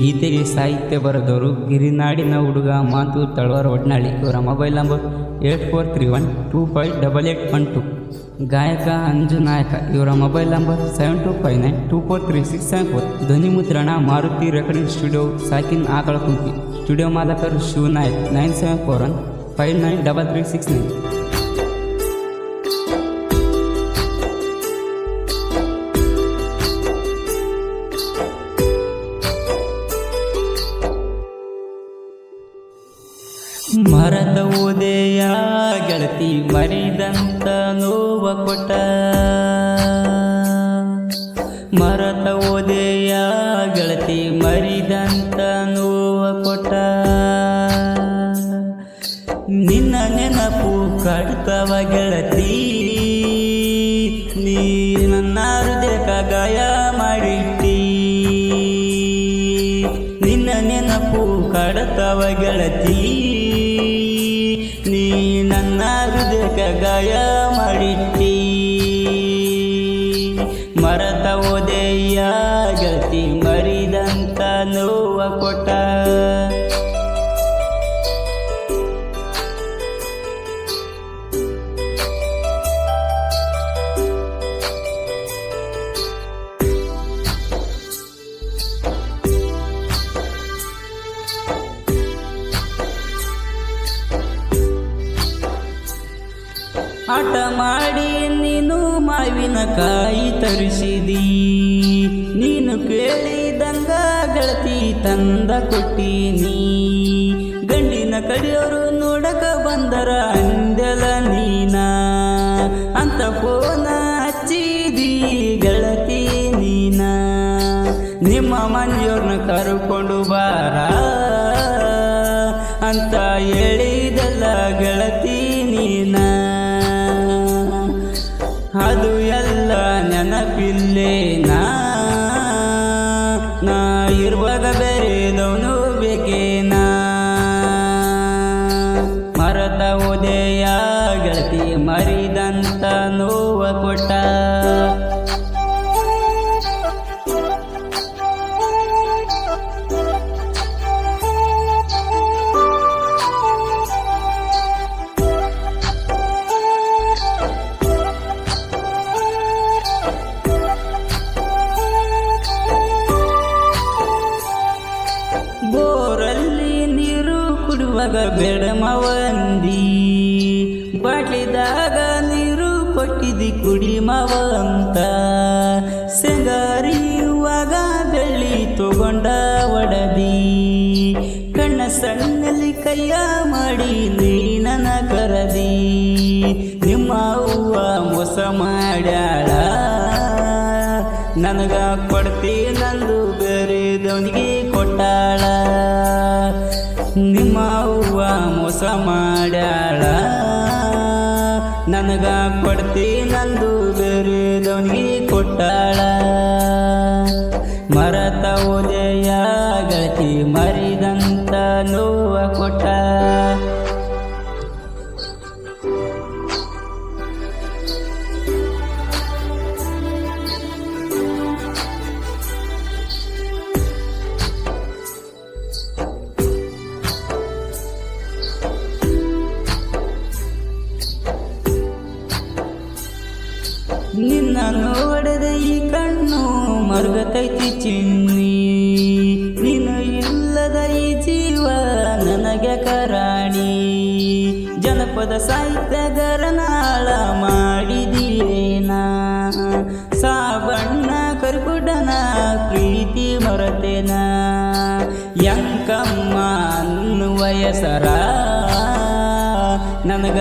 ಗೀತೆಗೆ ಸಾಹಿತ್ಯ ಬರೆದವರು ಗಿರಿನಾಡಿನ ಹುಡುಗ ಮಾತು ತಳವಾರ ಒಡ್ನಾಳಿ ಇವರ mobile number eight four three one two five double eight one two. ಗಾಯಕ, ಅಂಜು ನಾಯಕ, ಇವರ mobile number seven two five nine two four three six seven four. ಧ್ವನಿ ಮುದ್ರಣ, ಮಾರುತಿ ರೆಕಾರ್ಡಿಂಗ್ ಸ್ಟುಡಿಯೋ, ಸಾಕಿನ್ ಆಕಳ ಕುಂಕಿ studio ಮಾಲಕರು Shivanayak, nine seven four one five nine double three six nine. ಮರದ ಉದಯ ಗೆಳತಿ ಮರಿದಂತ ನೋವ ಕೊಟ್ಟ. ಮರದ ಉದಯ ಗೆಳತಿ ಮರಿದಂತ ನೋವ ಕೊಟ್ಟ. ನಿನ್ನ ನೆನಪು ಕಡ್ತವ ಗೆಳತಿ, ನೀ ನನ್ನ ಹೃದಯಕ ಗಾಯ ಮಾಡಿಟ್ಟಿ. ನಿನ್ನ ನೆನಪು ಕಡತವ ಗೆಳತಿ ನೀ ನನ್ನ ಹೃದಯಕ ಗಾಯ ಮಾಡಿಟ್ಟಿ ಆಟ ಮಾಡಿ ನೀನು ಮಾವಿನ ಕಾಯಿ ತರಿಸಿದಿ. ನೀನು ಕೇಳಿದಂಗ ಗಳತಿ ತಂದ ಕೊಟ್ಟೀನಿ. ಗಂಡಿನ ಕಡೆಯವರು ನೋಡಕ ಬಂದರ ಅಂದಲ ನೀನ. ಅಂತ ಫೋನ ಹಚ್ಚಿದಿ ಗಳತಿ ನೀನ. ನಿಮ್ಮ ಮನೆಯವ್ರನ್ನ ಕರ್ಕೊಂಡು ಬಾರ. ಅಂತ ಹೇಳಿದಲ್ಲ ಗೆಳತಿ ಅದು ಕುಡಿಯುವಾಗ ಬೇಡ ಮಾವಂದಿ ಬಾಟ್ಲಿದಾಗ ನೀರು ಕೊಟ್ಟಿದ್ದಿ ಕುಡಿ ಮಾವ ಅಂತ ಸೆಂಗಾರಿಯುವಾಗ ಬೆಳ್ಳಿ ತಗೊಂಡ ಒಡದಿ. ಕಣ್ಣ ಸಣ್ಣಲ್ಲಿ ಕೈಯ ಮಾಡಿ ನನ್ನ ಕರದಿ. ನಿಮ್ಮ ಅವ್ವ ಮೋಸ ಮಾಡ್ಯಾಳ. ನನಗ ಕೊಡ್ತಿ ನಂದು ಬೇರೆದವನಿಗೆ ಕೊಟ್ಟಾಳ. ನಿಮ್ಮ ಅವ್ವ ಮೋಸ ಮಾಡ್ಯಾಳ. ನನಗ ಕೊಡ್ತಿ ನಂದು ಬೇರೆದವನಿಗೆ ಕೊಟ್ಟಾಳ. ಮರತ ಓದೆಯ ಗೆಳತಿ ಮರಿದಂತ ನೋವ ಕೊಟ್ಟ ನಿನ್ನ ನೋಡದ ಈ ಕಣ್ಣು ಮರುಗತೈತಿ ಚಿನ್ನಿ. ನೀನು ಇಲ್ಲದ ಈ ಜೀವ ನನಗೆ ಕರಾಣಿ. ಜನಪದ ಸಾಹಿತ್ಯಗರನಾಳ ಮಾಡಿದೀನ ಸಾಬಣ್ಣ ಕರ್ಕುಡನ ಪ್ರೀತಿ ಮರತೆನ ಯಂಕಮ್ಮ ಅನ್ನುವ ಹೆಸರ ನನಗ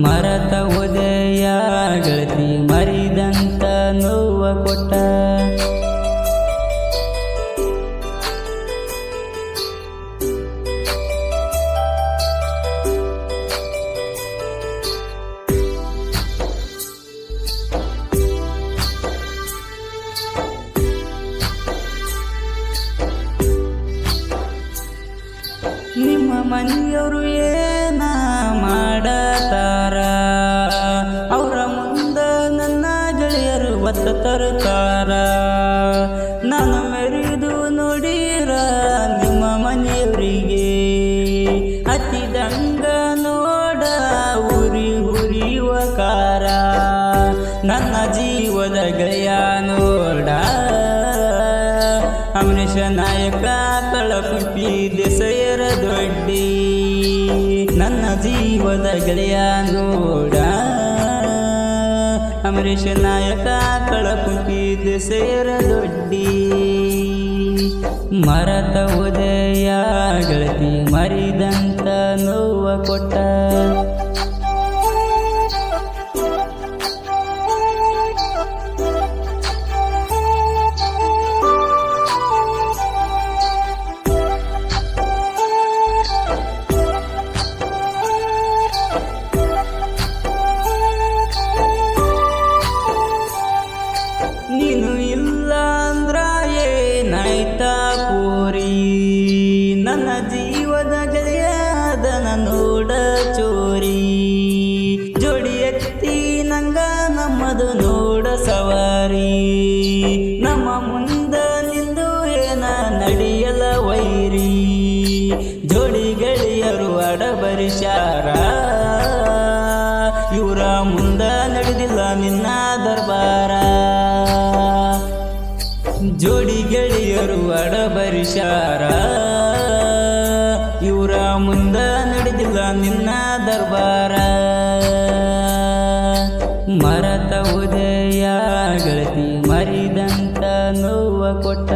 ಮರತ ಜೀವದ ಗೆಳೆಯ ನೋಡ. ಅಮರೇಶ ನಾಯಕ ಕಳಕುಂಟಿ ದೇಸೆಯರ ದೊಡ್ಡಿ. ನನ್ನ ಜೀವದ ಗೆಳೆಯ ನೋಡ. ಅಮರೇಶ ನಾಯಕ ಕಳಕುಂಟಿ ದೇಸೆಯರ ದೊಡ್ಡಿ. ಮರತ ಉದಯ ಗೆಳತಿ ಮರಿದಂತ ನೋವ ಕೊಟ್ಟ. ಸವಾರಿ. ನಮ್ಮ ಮುಂದ ನಿಂದು ಏನ ನಡೆಯಲ ವೈರಿ. ಜೋಡಿ ಗೆಳೆಯರು ಅಡಬರಿಸಾರ ಇವರ ಮುಂದ ನಡೆದಿಲ್ಲ ನಿನ್ನ ದರ್ಬಾರ. ಜೋಡಿ ಗೆಳೆಯರು ಅಡಬರಿಸಾರ ಇವರ ಮುಂದ ನಡೆದಿಲ್ಲ ನಿನ್ನ ದರ್ಬಾರ. ಮರತ ನೋವ ಕೊಟ್ಟ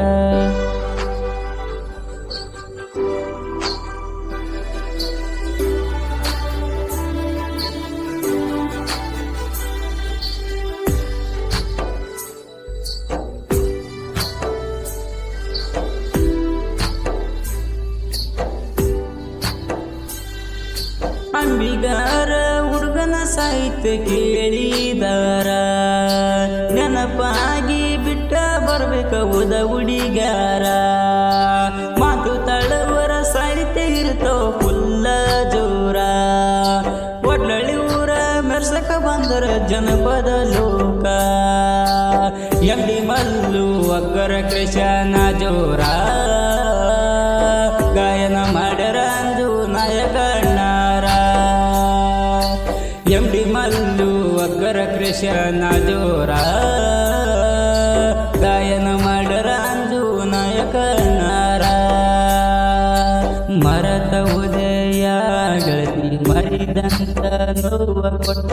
ಅಂಬಿಗಾರ ಹುಡುಗನ ಸಾಹಿತ್ಯ ಕೇಳಿದಾರ ನೆನಪಾಗಿ ಬರ್ಬೇಕ ಉದ ಹುಡಿಗಾರ ಮಾತು ತಳವರ ಸಾಹಿತ್ಯ ಇರುತ್ತೋ ಫುಲ್ಲ ಜೋರ. ಒಡ್ಲಳ್ಳಿ ಊರ ಮೆರ್ಸಕ ಬಂದರ ಜನಪದ ಲೋಕ. ಎಂಡಿ ಮಲ್ಲು ಅಕ್ಕರ ಕೃಷ್ಣ ಜೋರ. ಗಾಯನ ಮಾಡ್ಯಾರ ಅಂದು ನಾಯಕಣ್ಣಾರ ಎಂಡಿ ಮಲ್ಲು ಅಕ್ಕರ ಕೃಷ್ಣ ಜೋರ. ಮರತ ಉದಯ ಗೆಳತಿ ಮರಿದಂತ ನೋವ ಕೊಟ್ಟ